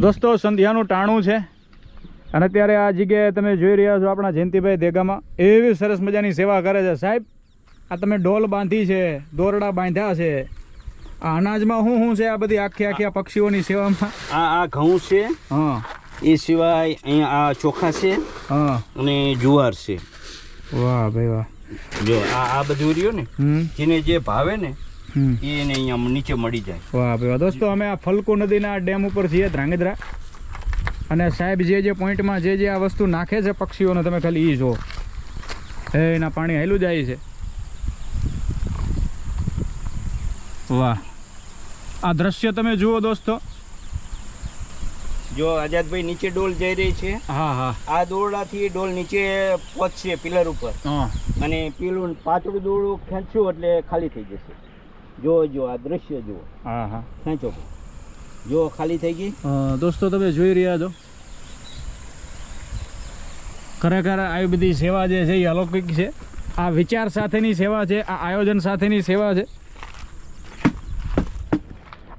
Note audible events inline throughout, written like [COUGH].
દોસ્તો સંધ્યાનું ટાણું છે. અને અત્યારે આ જગ્યાએ તમે જોઈ રહ્યા છો આપણા જયંતિભાઈ દેગામાં. એવી સરસ મજાની સેવા કરે છે. સાહેબ આ તમે ડોલ બાંધી છે દોરડા બાંધ્યા છે. આ અનાજમાં શું શું છે આ બધી આખી આખી આ પક્ષીઓની સેવામાં? આ આ ઘઉં છે. હા. એ સિવાય અહીંયા આ ચોખા છે. હા. અને જુવાર છે. વાહ ભાઈ વાહ. જો આ આ બધું રહ્યું ને જેને જે ભાવે ને એને અહીંયા નીચે મળી જાય. વાહ ભાઈ દોસ્તો અમે આ ફલકુ નદીના ડેમ ઉપર છીએ ધ્રાંગધ્રા. અને સાહેબ જે જે પોઈન્ટમાં જે જે આ વસ્તુ નાખે છે પક્ષીઓને તમે ખાલી એ જુઓ. એ એના પાણી હેલું જાય છે. વાહ. આ દ્રશ્ય તમે જુઓ દોસ્તો. જો આઝાદભાઈ નીચે ડોલ જઈ રહી છે. હા હા. આ દોરડાથી ડોલ નીચે પહોંચશે પિલર ઉપર. હા. અને પેલું પાછળ દોરડું ખેંચશું એટલે ખાલી થઈ જશે. જો જો આ દ્રશ્ય જુઓ. હા હા. ખેંચો. જો ખાલી થઈ ગઈ? દોસ્તો તમે જોઈ રહ્યા છો. ખરેખર આવી બધી સેવા જે છે એ અલૌકિક છે. આ વિચાર સાથેની સેવા છે આ આયોજન સાથેની સેવા છે.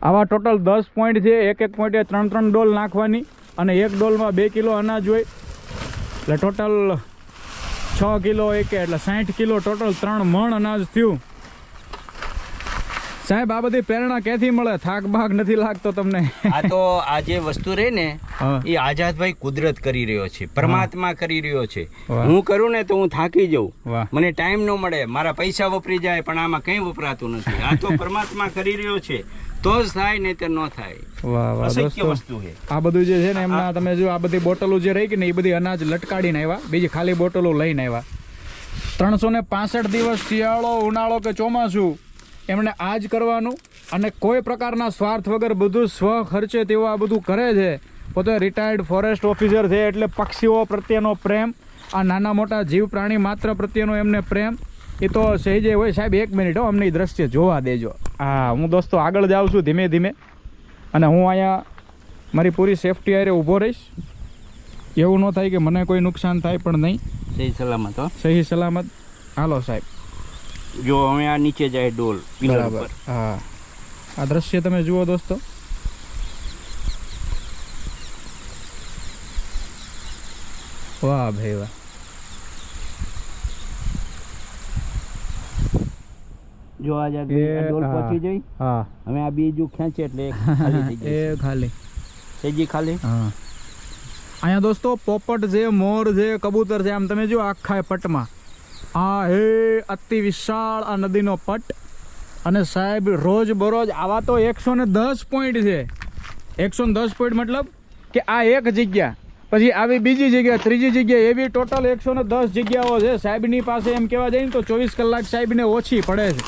આવા ટોટલ દસ પોઈન્ટ છે એક એક પોઈન્ટે ત્રણ ત્રણ ડોલ નાખવાની અને એક ડોલમાં બે કિલો અનાજ હોય. એટલે ટોટલ છ કિલો એક એટલે સાઠ કિલો ટોટલ ત્રણ મણ અનાજ થયું. સાહેબ આ બધી પ્રેરણા ક્યાંથી મળે? થાક ભાગ નથી લાગતો તમને? આ તો આ જે વસ્તુ રહે ને એ આઝાદભાઈ કુદરત કરી રહ્યો છે પરમાત્મા કરી રહ્યો છે. હું કરું ને તો હું થાકી જઉં. મને ટાઈમ ન મળે મારા પૈસા વપરી જાય પણ આમાં કંઈ વપરાતું નથી. આ તો [LAUGHS] પરમાત્મા કરી રહ્યો છે. તો જ થાય નહીં તે ન થાય. વાહ વાહ દોસ્તો. વસ્તુ છે. આ બધું જે છે ને એમના તમે જો આ બધી બોટલો જે રહી કે ને એ બધી અનાજ લટકાડીને આવ્યા. બીજી ખાલી બોટલો લઈને આવ્યા. ત્રણસો ને પાસઠ દિવસ શિયાળો ઉનાળો કે ચોમાસું? એમણે આ જ કરવાનું અને કોઈ પ્રકારના સ્વાર્થ વગર બધું સ્વ ખર્ચે તેઓ આ બધું કરે છે. પોતે રિટાયર્ડ ફોરેસ્ટ ઓફિસર છે એટલે પક્ષીઓ પ્રત્યેનો પ્રેમ આ નાના મોટા જીવ પ્રાણી માત્ર પ્રત્યેનો એમને પ્રેમ એ તો સહેજે હોય. સાહેબ એક મિનિટ હો અમને એ દ્રશ્ય જોવા દેજો. હા હું દોસ્તો આગળ જાઉં છું ધીમે ધીમે. અને હું અહીંયા મારી પૂરી સેફટી આરે ઊભો રહીશ. એવું ન થાય કે મને કોઈ નુકસાન થાય પણ નહીં. સહી સલામત સહી સલામત. હાલો સાહેબ. જો હવે આ નીચે જાય ડોલ પિલર બરાબર ઉપર હા આ દ્રશ્ય તમે જુઓ દોસ્તો વાહ ભાઈ વાહ જો આઝાદભાઈ આ ડોલ હા. પહોંચી જઈ હા હવે આ બીજું ખેંચે એટલે એક ખાલી થઈ એ જશે ખાલી સેજી ખાલી હા અહીંયા દોસ્તો પોપટ છે મોર છે કબૂતર છે આમ તમે જો આખા પટમાં આ હે અતિ વિશાળ આ નદીનો પટ. અને સાહેબ રોજ બરોજ આવા તો એકસો ને દસ પોઈન્ટ છે. એકસો ને દસ પોઈન્ટ મતલબ કે આ એક જગ્યા. પછી આવી બીજી જગ્યા, ત્રીજી જગ્યા, એવી ટોટલ એકસો ને દસ જગ્યાઓ છે. સાહેબની પાસે એમ કહેવા જઈએ ને તો ચોવીસ કલાક સાહેબને ઓછી પડે છે.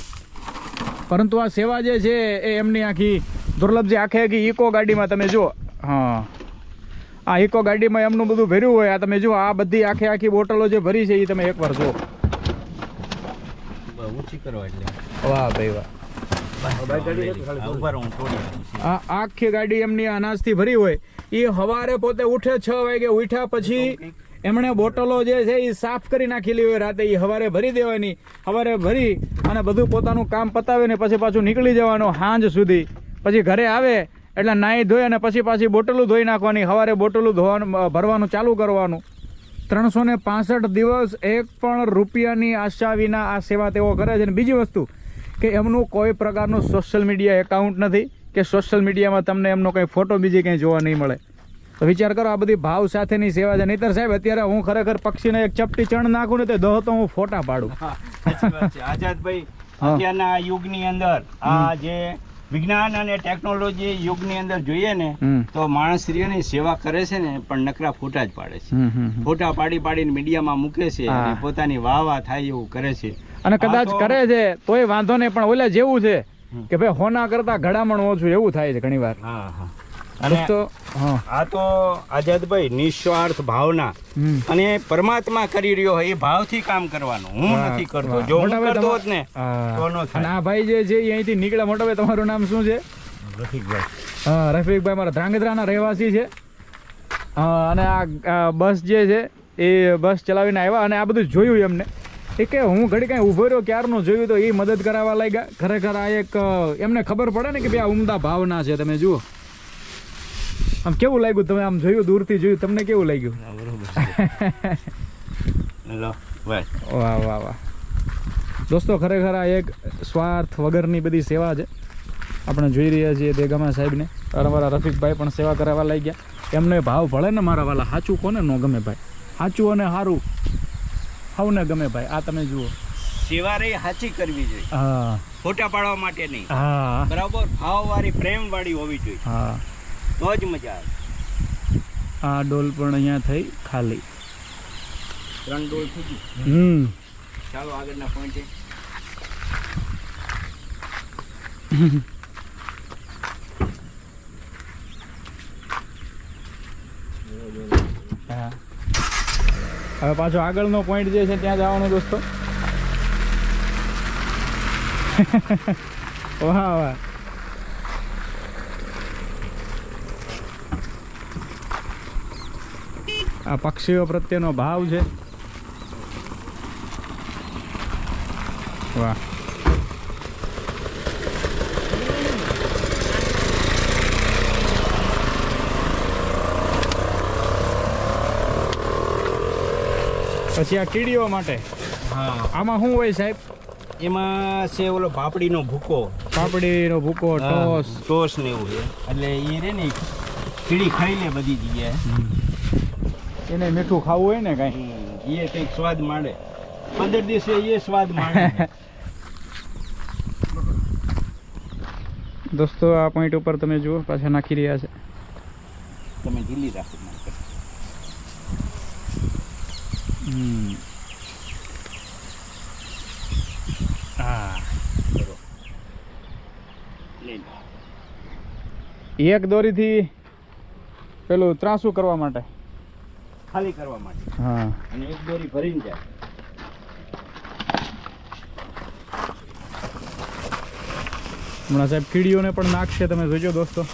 પરંતુ આ સેવા જે છે એ એમની આખી દુર્લભ જે આખી આખી ઇકો ગાડીમાં તમે જુઓ. હા. આ ઇકો ગાડીમાં એમનું બધું ભર્યું હોય, આ તમે જુઓ, આ બધી આખે આખી બોટલો જે ભરી છે એ તમે એકવાર જુઓ. ઊંચી કરવા એટલે. વાહ ભાઈ વાહ. આખી ગાડી એમની અનાજથી ભરી હોય. એ હવારે પોતે ઉઠે છ વાગે ઉઠ્યા પછી એમણે બોટલો જે છે એ સાફ કરી નાખેલી હોય રાતે. એ હવારે ભરી દેવાની હવારે ભરી અને બધું પોતાનું કામ પતાવીને પછી પાછું નીકળી જવાનું સાંજ સુધી. પછી ઘરે આવે એટલે નાહી ધોઈ અને પછી પાછી બોટલું ધોઈ નાખવાની હવારે બોટલું ધોવાનું ભરવાનું ચાલુ કરવાનું. ત્રણસો ને પાસઠ દિવસ એક પણ રૂપિયાની આશા વિના આ સેવા તેઓ કરે છે. અને બીજી વસ્તુ કે એમનું કોઈ પ્રકારનું સોશિયલ મીડિયા એકાઉન્ટ નથી કે સોશિયલ મીડિયામાં તમને એમનો કંઈ ફોટો બીજી કંઈ જોવા નહીં મળે. તો વિચાર કરો આ બધી ભાવ સાથેની સેવા છે. નહીતર સાહેબ અત્યારે હું ખરેખર પક્ષીને એક ચપટી ચણ નાખું ને તો દહ તો હું ફોટા પાડું. આઝાદભાઈ અત્યારના યુગની અંદર આ જે વિજ્ઞાન અને ટેકનોલોજી યુગની અંદર જોઈએ ને તો માણસ સ્ત્રીઓની સેવા કરે છે ને પણ નકરા ફોટા જ પાડે છે. ફોટા પાડી પાડીને મીડિયામાં મૂકે છે. અને પોતાની વાહ વાહ થાય એવું કરે છે. અને કદાચ કરે છે તોય વાંધો નહીં પણ ઓલા જેવું છે કે ભાઈ હોના કરતા ઘડામણ ઓછું એવું થાય છે ઘણી વાર હા હા. દોસ્તો હા. આ તો આઝાદભાઈ નિસ્વાર્થ ભાવના. અને પરમાત્મા કરી રહ્યો હોય એ ભાવથી કામ કરવાનું. હું નથી કરતો. જો હું કરતો હોત ને તો ન અને આ ભાઈ જે છે અહીંથી નીકળ્યા મોટા ભાઈ તમારું નામ શું છે? રફીકભાઈ. હા રફીકભાઈ મારા ધ્રાંગધ્રાના રહેવાસી છે. હા, અને આ આ બસ જે છે એ બસ ચલાવીને આવ્યા અને આ બધું જોયું એમને. એ કે હું ઘડી કાંઈ ઊભો રહ્યો ક્યારનું જોયું તો એ મદદ કરાવવા લાગ્યા. ખરેખર આ એક એમને ખબર પડે ને કે ભાઈ આ ઉમદા ભાવના છે તમે જુઓ. આમ કેવું લાગ્યું તમે? આમ જોયું દૂરથી જોયું તમને કેવું લાગ્યું? બરોબર [LAUGHS] વાહ વાહ વાહ. દોસ્તો ખરેખર આ એક સ્વાર્થ વગરની બધી સેવા છે. આપણે જોઈ રહ્યા છીએ તે ગમે સાહેબને. અમારા રફીકભાઈ પણ સેવા કરાવવા લઈ ગયા એમને ભાવ ભળે ને મારા વાલા? સાચું કોને ન ગમે ભાઈ? સાચું અને સારું સૌને ગમે ભાઈ? આ તમે જુઓ. સેવા રહી સાચી કરવી જોઈએ. હા. ફોટા પાડવા માટે નહીં. હા. બરાબર? ભાવવાળી પ્રેમવાળી હોવી જોઈએ. હા. તો જ મજા આવે. આ ડોલ પણ અહીંયા થઈ ખાલી. ત્રણ ડોલ થઈ ગઈ. હમ. ચાલો આગળના પોઈન્ટે હા. હવે પાછો આગળનો પોઈન્ટ જે છે ત્યાં જવાનો દોસ્તો. [LAUGHS] વાહ વાહ. આ પક્ષીઓ પ્રત્યેનો ભાવ છે. વાહ. પછી આ કીડીઓ માટે. હા. આમાં શું હોય સાહેબ? એમાં છે ઓલો પાપડીનો ભૂકો. પાપડીનો ભૂકો ટોસ. ટોસ ને એવું છે. એટલે એ રે ને કીડી ખાઈ લે બધી જગ્યાએ. એને મીઠું ખાવું હોય ને કાંઈ. એ કંઈક સ્વાદ માંડે. પંદર દિવસે એ સ્વાદ માંડે. [LAUGHS] દોસ્તો આ પોઈન્ટ ઉપર તમે જુઓ પાછા નાખી રહ્યા છે. તમે ઢીલી રાખો. એક દોરીથી પેલું ત્રાસું કરવા માટે. ખાલી કરવા માટે. હા. અને એક દોરી ભરીને જાય. હમણાં સાહેબ કીડીઓને પણ નાખશે તમે જોજો દોસ્તો.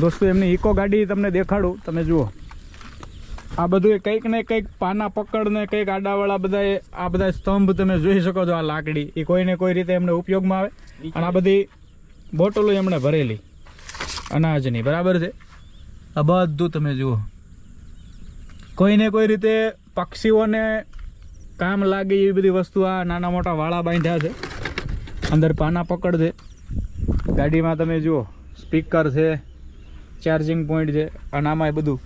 દોસ્તો એમની ઇકો ગાડી તમને દેખાડું. તમે જુઓ. આ બધું એ કંઈક ને કંઈક પાના પકડ ને કંઈક આડાવાળા બધા આ બધા સ્તંભ તમે જોઈ શકો છો આ લાકડી. એ કોઈને કોઈ રીતે એમને ઉપયોગમાં આવે. અને આ બધી બોટલો એમણે ભરેલી. અનાજની બરાબર છે? આ બધું તમે જુઓ. કોઈને કોઈ રીતે પક્ષીઓને કામ લાગે એવી બધી વસ્તુ આ નાના મોટા વાળા બાંધ્યા છે. અંદર પાના પકડ છે. ગાડીમાં તમે જુઓ સ્પીકર છે ચાર્જિંગ પોઈન્ટ છે અને આમાં બધું.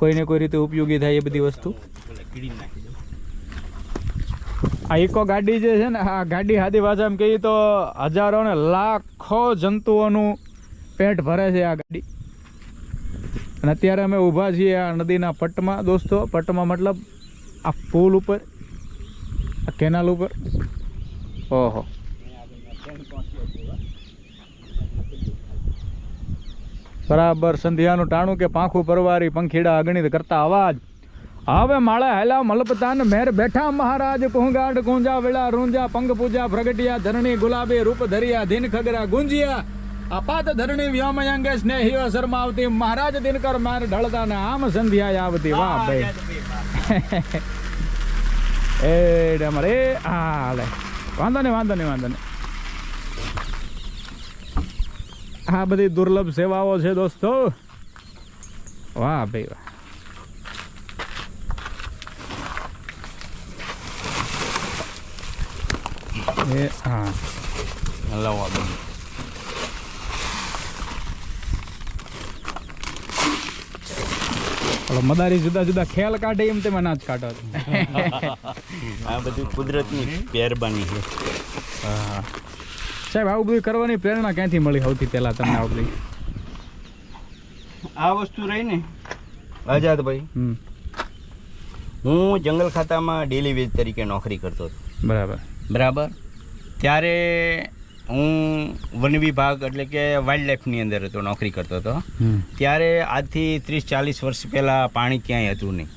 કોઈને કોઈ રીતે ઉપયોગી થાય એ બધી વસ્તુ. આ ઇકો ગાડી જે છે ને, આ ગાડી હાથી ભાષામાં કહીએ તો હજારો ને લાખો જંતુઓનું પેટ ભરે છે આ ગાડી. અને અત્યારે અમે ઊભા છીએ આ નદીના પટમાં, દોસ્તો. પટમાં મતલબ આ પુલ ઉપર, આ કેનાલ ઉપર. ઓહો. બરાબર સંધ્યાનું ટાણું કે પાંખું પરવારી પંખીડા અગણિત કરતા અવાજ. હવે માળા હેલા મલપતાન મેર બેઠા મહારાજ કુંગાડ ગુંજા વેળા રૂંજા પંગ પૂજા પ્રગટિયા ધરણી ગુલાબી રૂપ ધરિયા દિન ખગરા ગુંજિયા. અપાત ધરણી વ્યોમયંગે સ્નેહીઓ શરમાવતી મહારાજ દિનકર માર ઢળતા ને આમ સંધ્યા આવતી. વાહ ભાઈ. [LAUGHS] એ ડમરે હા વાંધો નહીં વાંધો નહીં વાંધો નહીં. આ બધી દુર્લભ સેવાઓ છે દોસ્તો. વાહ ભાઈ વાહ. એ હા. હલાવવા દો. ઓલો મદારી જુદા જુદા ખેલ કાઢે એમ તેમાં ના જ કાઢો [LAUGHS] આ બધું કુદરતની મહેરબાની છે. હા. સાહેબ આવું બધું કરવાની પ્રેરણા ક્યાંથી મળી સૌથી પહેલા તમને આવું બધી આ વસ્તુ રહી ને આઝાદભાઈ હું જંગલ ખાતામાં ડેલી વેજ તરીકે નોકરી કરતો હતો. બરાબર. બરાબર? ત્યારે હું વન વિભાગ એટલે કે વાઇલ્ડ લાઈફની અંદર હતો નોકરી કરતો હતો. ત્યારે આજથી ત્રીસ ચાલીસ વર્ષ પહેલાં પાણી ક્યાંય હતું નહીં.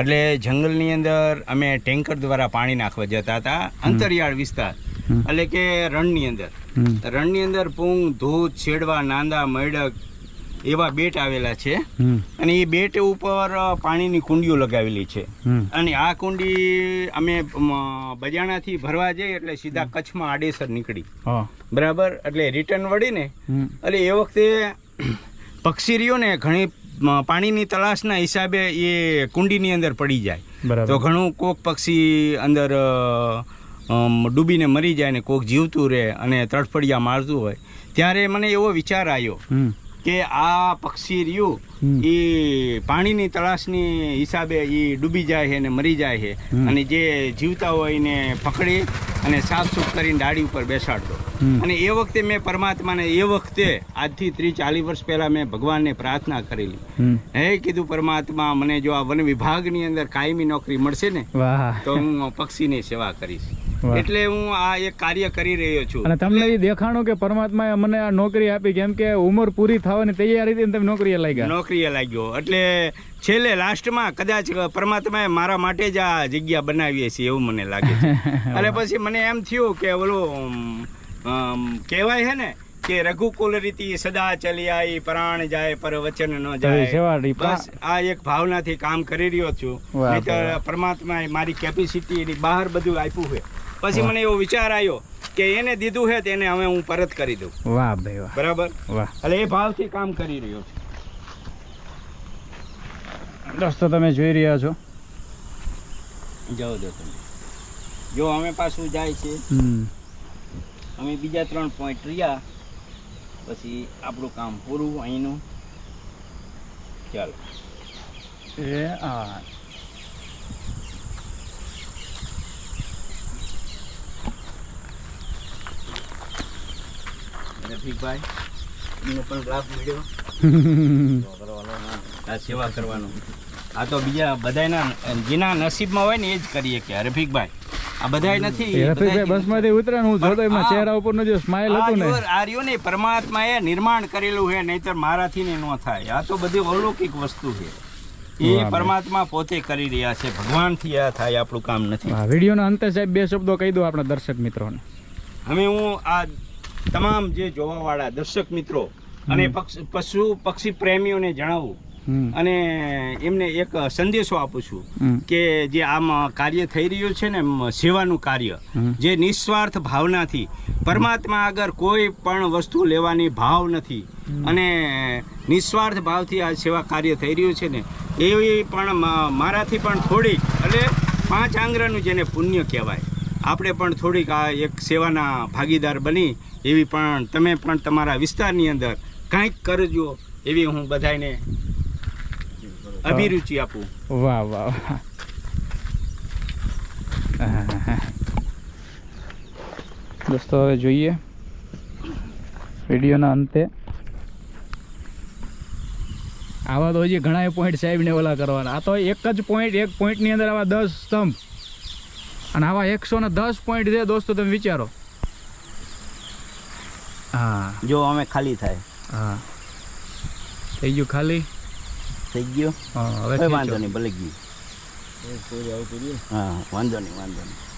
એટલે જંગલની અંદર અમે ટેન્કર દ્વારા પાણી નાખવા જતા હતા. અંતરિયાળ વિસ્તાર. એટલે કે રણની અંદર. રણની અંદર પૂંગ ધૂત છેડવા નાંદા મૈડક એવા બેટ આવેલા છે. અને એ બેટ ઉપર પાણીની કુંડીઓ લગાવેલી છે. અને આ કુંડી અમે બજાણાથી ભરવા જઈએ એટલે સીધા કચ્છમાં આડેસર નીકળી. બરાબર? એટલે રિટર્ન વળીને એટલે એ વખતે પક્ષી રહ્યો ને ઘણી પાણીની તલાશના હિસાબે એ કુંડીની અંદર પડી જાય. તો ઘણું કોક પક્ષી અંદર ડૂબીને મરી જાય ને કોક જીવતું રહે અને તડફડિયા મારતું હોય ત્યારે મને એવો વિચાર આવ્યો કે આ પક્ષી રહ્યું એ પાણીની તલાશની હિસાબે એ ડૂબી જાય છે ને મરી જાય છે અને જે જીવતા હોય એને પકડી અને સાફ સુફ કરીને ડાળી ઉપર બેસાડતો. અને એ વખતે મેં પરમાત્માને એ વખતે આજથી ત્રીસ ચાલીસ વર્ષ પહેલા મેં ભગવાનને પ્રાર્થના કરેલી. હે કીધું પરમાત્મા મને જો આ વન વિભાગની અંદર કાયમી નોકરી મળશે ને તો હું પક્ષીની સેવા કરીશ. એટલે હું આ એક કાર્ય કરી રહ્યો છું. અને તમને એ દેખાણું કે પરમાત્માએ મને આ નોકરી આપી કેમ કે ઉંમર પૂરી થવાની તૈયારી હતી તમે નોકરીએ લાગ્યા. નોકરીએ લાગ્યો. એટલે છેલ્લે લાસ્ટમાં કદાચ પરમાત્માએ મારા માટે જ આ જગ્યા બનાવી છે એવું મને લાગે છે. [LAUGHS] અને પછી મને એમ થયું કે ઓલું કહેવાય છે ને કે રઘુકુલ રીતિ સદા ચલી આઈ પ્રાણ જાય પર વચન ન જાય. બસ આ એક ભાવનાથી કામ કરી રહ્યો છું. પરમાત્માએ મારી કેપેસિટી એની બહાર બધું આપ્યું છે. પછી મને એવો વિચાર આવ્યો કે એને દીધું છે તેને હવે હું પરત કરી દઉં. વાહ ભાઈ વાહ. બરાબર? વાહ. એટલે એ ભાવથી કામ કરી રહ્યો છું. દોસ્તો તમે જોઈ રહ્યા છો. જાઓ દો તમે. જો અમે પાછું જાય છે. અમે બીજા ત્રણ પોઈન્ટ રહ્યા. પછી આપણું કામ પૂરું અહીંનું. ચાલો. એ આ રફીકભાઈ એનો પણ લાભ મળ્યો. [LAUGHS] આ સેવા કરવાનો. આ તો બીજા બધાયના જેના નસીબમાં હોય ને એ જ કરીએ કે રફીકભાઈ. આ બધાય નથી રફીકભાઈ બસમાંથી ઉતર્યા હું જોતો એમના ચહેરા ઉપરનું જે સ્માઇલ આ ને. આ રહ્યું ને પરમાત્માએ નિર્માણ કરેલું છે નહીતર મારાથી ને ન થાય. આ તો બધી અલૌકિક વસ્તુ છે. એ પરમાત્મા પોતે કરી રહ્યા છે. ભગવાનથી આ થાય આપણું કામ નથી. વીડિયો વિડીયોના અંતે સાહેબ બે શબ્દો કહી દો આપણા દર્શક મિત્રોને. હવે હું આ તમામ જે જોવાવાળા દર્શક મિત્રો અને પક્ષ પશુ પક્ષી પ્રેમીઓને જણાવું. અને એમને એક સંદેશો આપું છું કે જે આમ કાર્ય થઈ રહ્યું છે ને સેવાનું કાર્ય. જે નિસ્વાર્થ ભાવનાથી પરમાત્મા આગળ કોઈ પણ વસ્તુ લેવાની ભાવ નથી અને નિસ્વાર્થ ભાવથી આ સેવા કાર્ય થઈ રહ્યું છે ને એવી પણ મારાથી પણ થોડીક એટલે પાંચ આંગળાનું જેને પુણ્ય કહેવાય આપણે પણ થોડીક આ એક સેવાના ભાગીદાર બની એવી પણ તમે પણ તમારા વિસ્તારની અંદર કાંઈક કરજો એવી હું બધાને અભિરુચિ આપું. વાહ વાહ દોસ્તો, હવે જોઈએ વિડીયોના અંતે. આવા તો હજી ઘણા પોઈન્ટ સાહેબને ઓલા કરવાના. આ તો એક જ પોઈન્ટ એક પોઈન્ટની અંદર આવા દસ સ્તંભ. અને આવા એકસો ને દસ પોઈન્ટ છે દોસ્તો, તમે વિચારો. હા. જો અમે ખાલી થાય. હા. થઈ ગયું ખાલી? થઈ ગયો? હા હવે હવે વાંધો નહીં ભલે ગયું. હા વાંધો નહીં વાંધો નહીં.